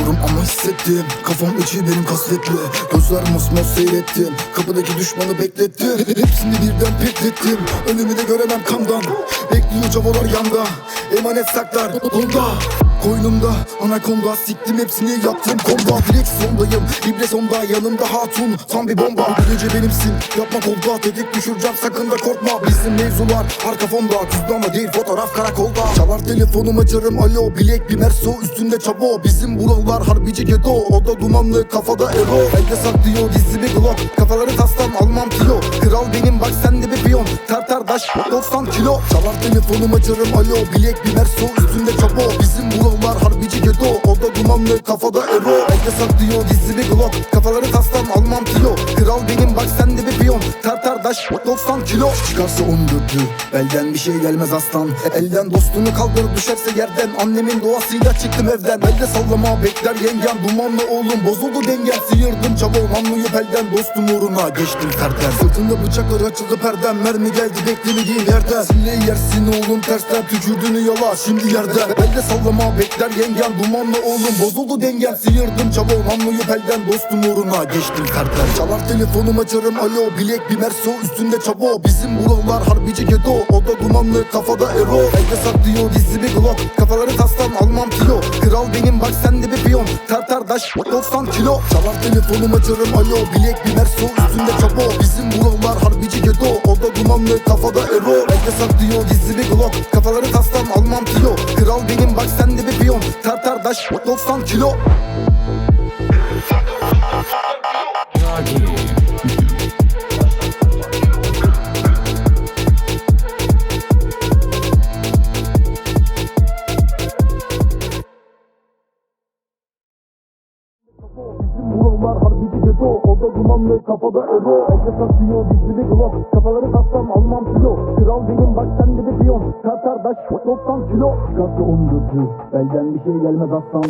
Ama hissettim. Kafam içi benim kasvetli. Gözler mosmos seyrettim. Kapıdaki düşmanı beklettim. Hepsini birden beklettim Önümü de göremem kandan. Bekliyor cavalar yanda. Emanet saklar. Onda Koynumda anakonda Siktim hepsini yaptım komba. Direksiyondayım ibresonda yanımda hatun Tam bir bomba. Bu gece benimsin yapma kolda Tetik düşüreceğim sakın da korkma. Bizim mevzular arka fonda Cüzdanla değil fotoğraf karakolda. Çalar telefonum açarım alo Bilek bir merso üstünde çabo Bizim buralar harbici gedo O da dumanlı kafada ero. Elde saklıyor gizli bir glock Kafaları tastan almam tiyo Kral benim bak sen de bir piyon Tartar daş 90 kilo. Çalar telefonum açarım alo Bilek bir merso dumanlı kafada ero. Elde saklıyor gizli bir glock. Kafaları tastan almam tiyo Kral benim bak sen de bir piyon Daş 90 kilo. Çıkarsa on dörtlü Belden bir şey gelmez aslan. Elden dostunu kaldırıp düşerse yerden. Annemin doğasıyla çıktım evden. Elde sallama bekler yengem Dumanlı oğlum bozuldu dengen. Sıyırdım çabuk namluyu pelden Dostum uğruna geçtim terden Sırtında bıçaklar açıldı perdem Mermi geldi beklemediğim yerden Silleyi yersin oğlum tersten. Tükürdüğünü yola şimdi yerden Elde sallama bekler yengem Dumanlı oğlum bozuldu dengen. Sıyırdım çabuk namluyu pelden Dostum uğruna geçtim terden Çalar telefonum açarım. Alo Bilek bir merso üstünde çabo Bizim buralar harbici gedo O da dumanlı kafada ero. Elde saklıyor gizli bir glock. Kafaları tastan almam tiyo Kral benim bak sen de bir piyon. Tartar daş 90 kilo. Çalar telefonum açarım alo. Bilek bir merso. Üstünde çabo Bizim buralar harbici gedo O da dumanlı kafada ero. Elde saklıyor gizli bir glock. Kafaları tastan almam tiyo Kral benim bak sen de bir piyon. Tartar daş 90 kilo harbici gedo O da dumanlı kafada ero Elde saklıyor gizli bir glock Kafaları taslam almam tiyo Kral benim bak sen de bir piyon. Tartar daş 90 kilo. Çıkarsa 14'ü Belden bir şey gelmez aslan